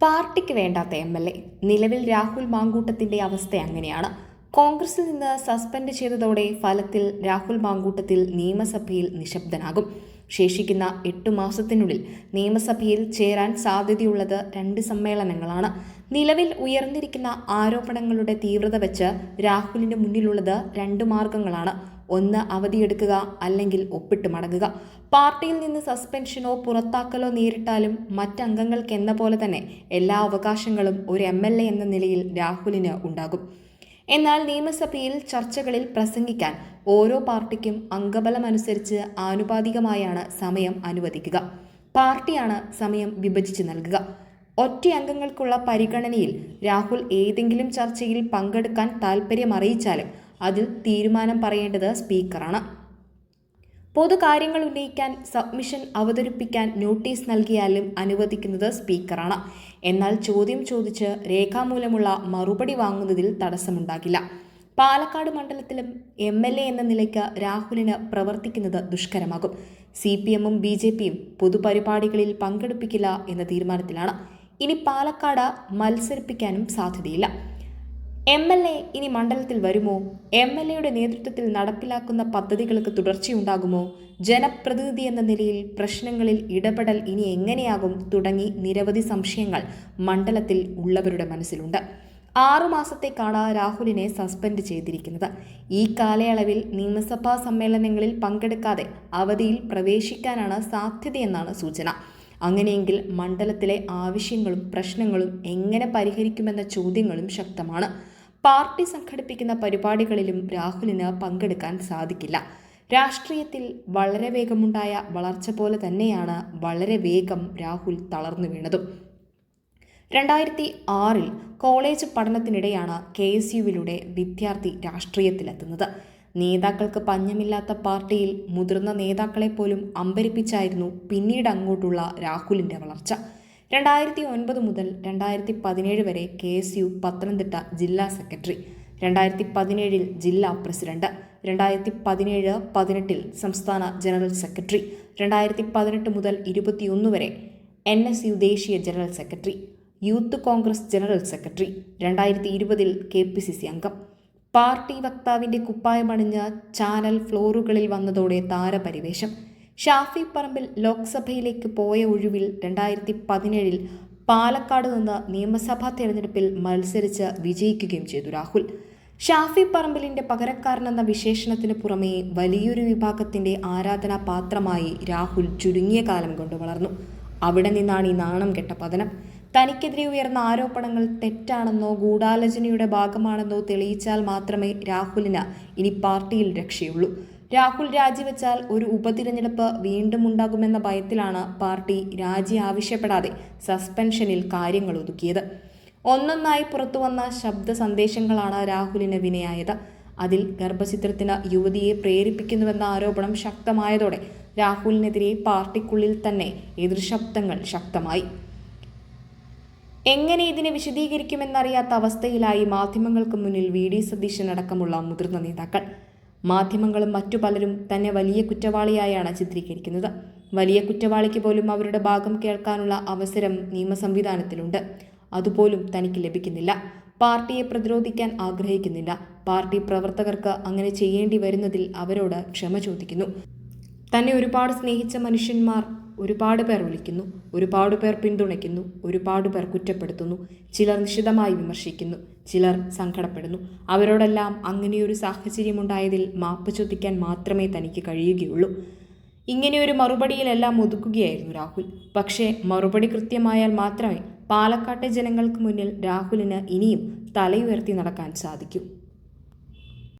പാർട്ടിക്ക് വേണ്ടാത്ത M L A. നിലവിൽ രാഹുൽ മാങ്കൂട്ടത്തിന്റെ അവസ്ഥ അങ്ങനെയാണ്. കോൺഗ്രസിൽ നിന്ന് സസ്പെൻഡ് ചെയ്തതോടെ ഫലത്തിൽ രാഹുൽ മാങ്കൂട്ടത്തിൽ നിയമസഭയിൽ നിശബ്ദനാകും. ശേഷിക്കുന്ന എട്ടു മാസത്തിനുള്ളിൽ നിയമസഭയിൽ ചേരാൻ സാധ്യതയുള്ളത് രണ്ട് സമ്മേളനങ്ങളാണ്. നിലവിൽ ഉയർന്നിരിക്കുന്ന ആരോപണങ്ങളുടെ തീവ്രത വെച്ച് രാഹുലിന് മുന്നിലുള്ളത് രണ്ട് മാർഗങ്ങളാണ്. ഒന്ന് അവധിയെടുക്കുക അല്ലെങ്കിൽ ഒപ്പിട്ട് മടങ്ങുക. പാർട്ടിയിൽ നിന്ന് സസ്പെൻഷനോ പുറത്താക്കലോ നേരിട്ടാലും മറ്റംഗങ്ങൾക്ക് എന്ന പോലെ തന്നെ എല്ലാ അവകാശങ്ങളും ഒരു എം എൽ എ എന്ന നിലയിൽ രാഹുലിന് ഉണ്ടാകും. എന്നാൽ നിയമസഭയിൽ ചർച്ചകളിൽ പ്രസംഗിക്കാൻ ഓരോ പാർട്ടിക്കും അംഗബലമനുസരിച്ച് ആനുപാതികമായാണ് സമയം അനുവദിക്കുക. പാർട്ടിയാണ് സമയം വിഭജിച്ച് നൽകുക. ഒറ്റ അംഗങ്ങൾക്കുള്ള പരിഗണനയിൽ രാഹുൽ ഏതെങ്കിലും ചർച്ചയിൽ പങ്കെടുക്കാൻ താൽപ്പര്യം അറിയിച്ചാലും അതിൽ തീരുമാനം പറയേണ്ടത് സ്പീക്കറാണ്. പൊതുകാര്യങ്ങൾ ഉന്നയിക്കാൻ സബ്മിഷൻ അവതരിപ്പിക്കാൻ നോട്ടീസ് നൽകിയാലും അനുവദിക്കുന്നത് സ്പീക്കറാണ്. എന്നാൽ ചോദ്യം ചോദിച്ച് രേഖാമൂലമുള്ള മറുപടി വാങ്ങുന്നതിൽ തടസ്സമുണ്ടാകില്ല. പാലക്കാട് മണ്ഡലത്തിലും എം എൽ എ എന്ന നിലയ്ക്ക് രാഹുലിന് പ്രവർത്തിക്കുന്നത് ദുഷ്കരമാകും. സി പി എമ്മും ബി ജെ പിയും പൊതുപരിപാടികളിൽ പങ്കെടുപ്പിക്കില്ല എന്ന തീരുമാനത്തിലാണ്. ഇനി പാലക്കാട് മത്സരിപ്പിക്കാനും സാധ്യതയില്ല. എം എൽ എ ഇനി മണ്ഡലത്തിൽ വരുമോ? എം എൽ എയുടെ നേതൃത്വത്തിൽ നടപ്പിലാക്കുന്ന പദ്ധതികൾക്ക് തുടർച്ചയുണ്ടാകുമോ? ജനപ്രതിനിധി എന്ന നിലയിൽ പ്രശ്നങ്ങളിൽ ഇടപെടൽ ഇനി എങ്ങനെയാകും തുടങ്ങി നിരവധി സംശയങ്ങൾ മണ്ഡലത്തിൽ ഉള്ളവരുടെ മനസ്സിലുണ്ട്. ആറുമാസത്തേക്കാണ് രാഹുലിനെ സസ്പെൻഡ് ചെയ്തിരിക്കുന്നത്. ഈ കാലയളവിൽ നിയമസഭാ സമ്മേളനങ്ങളിൽ പങ്കെടുക്കാതെ അവധിയിൽ പ്രവേശിക്കാനാണ് സാധ്യതയെന്നാണ് സൂചന. അങ്ങനെയെങ്കിൽ മണ്ഡലത്തിലെ ആവശ്യങ്ങളും പ്രശ്നങ്ങളും എങ്ങനെ പരിഹരിക്കുമെന്ന ചോദ്യങ്ങളും ശക്തമാണ്. പാർട്ടി സംഘടിപ്പിക്കുന്ന പരിപാടികളിലും രാഹുലിന് പങ്കെടുക്കാൻ സാധിക്കില്ല. രാഷ്ട്രീയത്തിൽ വളരെ വേഗമുണ്ടായ വളർച്ച പോലെ തന്നെയാണ് വളരെ വേഗം രാഹുൽ തളർന്നു വീണതും. രണ്ടായിരത്തി ആറിൽ കോളേജ് പഠനത്തിനിടെയാണ് കെ എസ് യുവിലൂടെ വിദ്യാർത്ഥി രാഷ്ട്രീയത്തിലെത്തുന്നത്. നേതാക്കൾക്ക് പഞ്ഞമില്ലാത്ത പാർട്ടിയിൽ മുതിർന്ന നേതാക്കളെ പോലും അമ്പരിപ്പിച്ചായിരുന്നു പിന്നീട് അങ്ങോട്ടുള്ള രാഹുലിന്റെ വളർച്ച. രണ്ടായിരത്തി ഒൻപത് മുതൽ രണ്ടായിരത്തി പതിനേഴ് വരെ കെ എസ് യു പത്തനംതിട്ട ജില്ലാ സെക്രട്ടറി. രണ്ടായിരത്തി പതിനേഴിൽ ജില്ലാ പ്രസിഡന്റ്. രണ്ടായിരത്തി പതിനേഴ് പതിനെട്ടിൽ സംസ്ഥാന ജനറൽ സെക്രട്ടറി. രണ്ടായിരത്തി പതിനെട്ട് മുതൽ ഇരുപത്തിയൊന്ന് വരെ എൻ എസ് യു ദേശീയ general secretary. Youth Congress general secretary. രണ്ടായിരത്തി ഇരുപതിൽ കെ പി സി സി അംഗം. പാർട്ടി വക്താവിന്റെ കുപ്പായമണിഞ്ഞ ചാനൽ ഫ്ലോറുകളിൽ വന്നതോടെ താരപരിവേശം ഷാഫി പറമ്പിൽ ലോക്സഭയിലേക്ക് പോയ ഒഴിവിൽ രണ്ടായിരത്തി പതിനേഴിൽ പാലക്കാട് നിന്ന് നിയമസഭാ തെരഞ്ഞെടുപ്പിൽ മത്സരിച്ച് വിജയിക്കുകയും ചെയ്തു രാഹുൽ. ഷാഫി പറമ്പിലിന്റെ പകരക്കാരനെന്ന വിശേഷണത്തിന് പുറമേ വലിയൊരു വിഭാഗത്തിന്റെ ആരാധനാപാത്രമായി രാഹുൽ ചുരുങ്ങിയ കാലം കൊണ്ട് വളർന്നു. അവിടെ നിന്നാണ് ഈ നാണം കെട്ട പതനം. തനിക്കെതിരെ ഉയർന്ന ആരോപണങ്ങൾ തെറ്റാണെന്നോ ഗൂഢാലോചനയുടെ ഭാഗമാണെന്നോ തെളിയിച്ചാൽ മാത്രമേ രാഹുലിന് ഇനി പാർട്ടിയിൽ രക്ഷയുള്ളൂ. രാഹുൽ രാജിവെച്ചാൽ ഒരു ഉപതിരഞ്ഞെടുപ്പ് വീണ്ടും ഉണ്ടാകുമെന്ന ഭയത്തിലാണ് പാർട്ടി രാജി ആവശ്യപ്പെടാതെ സസ്പെൻഷനിൽ കാര്യങ്ങൾ ഒതുക്കിയത്. ഒന്നൊന്നായി പുറത്തുവന്ന ശബ്ദ സന്ദേശങ്ങളാണ് രാഹുലിന് വിനയായത്. അതിൽ ഗർഭചിത്രത്തിന് യുവതിയെ പ്രേരിപ്പിക്കുന്നുവെന്ന ആരോപണം ശക്തമായതോടെ രാഹുലിനെതിരെ പാർട്ടിക്കുള്ളിൽ തന്നെ എതിർശബ്ദങ്ങൾ ശക്തമായി. എങ്ങനെ ഇതിനെ വിശദീകരിക്കുമെന്നറിയാത്ത അവസ്ഥയിലായി മാധ്യമങ്ങൾക്ക് മുന്നിൽ വി. ഡി. സതീശൻ അടക്കമുള്ള മുതിർന്ന നേതാക്കൾ. മാധ്യമങ്ങളും മറ്റു പലരും തന്നെ വലിയ കുറ്റവാളിയായാണ് ചിത്രീകരിക്കുന്നത്. വലിയ കുറ്റവാളിക്ക് പോലും അവരുടെ ഭാഗം കേൾക്കാനുള്ള അവസരം നിയമ സംവിധാനത്തിലുണ്ട്. അതുപോലും തനിക്ക് ലഭിക്കുന്നില്ല. പാർട്ടിയെ പ്രതിരോധിക്കാൻ ആഗ്രഹിക്കുന്നില്ല. പാർട്ടി പ്രവർത്തകർക്ക് അങ്ങനെ ചെയ്യേണ്ടി വരുന്നതിൽ അവരോട് ക്ഷമ ചോദിക്കുന്നു. തന്നെ ഒരുപാട് സ്നേഹിച്ച മനുഷ്യന്മാർ ഒരുപാട് പേർ വിളിക്കുന്നു ഒരുപാട് പേർ പിന്തുണയ്ക്കുന്നു ഒരുപാട് പേർ കുറ്റപ്പെടുത്തുന്നു ചിലർ നിശിതമായി വിമർശിക്കുന്നു ചിലർ സങ്കടപ്പെടുന്നു. അവരോടെല്ലാം അങ്ങനെയൊരു സാഹചര്യമുണ്ടായതിൽ മാപ്പ് ചോദിക്കാൻ മാത്രമേ തനിക്ക് കഴിയുകയുള്ളൂ. ഇങ്ങനെയൊരു മറുപടിയിലെല്ലാം ഒതുക്കുകയായിരുന്നു രാഹുൽ. പക്ഷേ മറുപടി കൃത്യമായാൽ മാത്രമേ പാലക്കാട്ടെ ജനങ്ങൾക്ക് മുന്നിൽ രാഹുലിന് ഇനിയും തലയുയർത്തി നടക്കാൻ സാധിക്കൂ.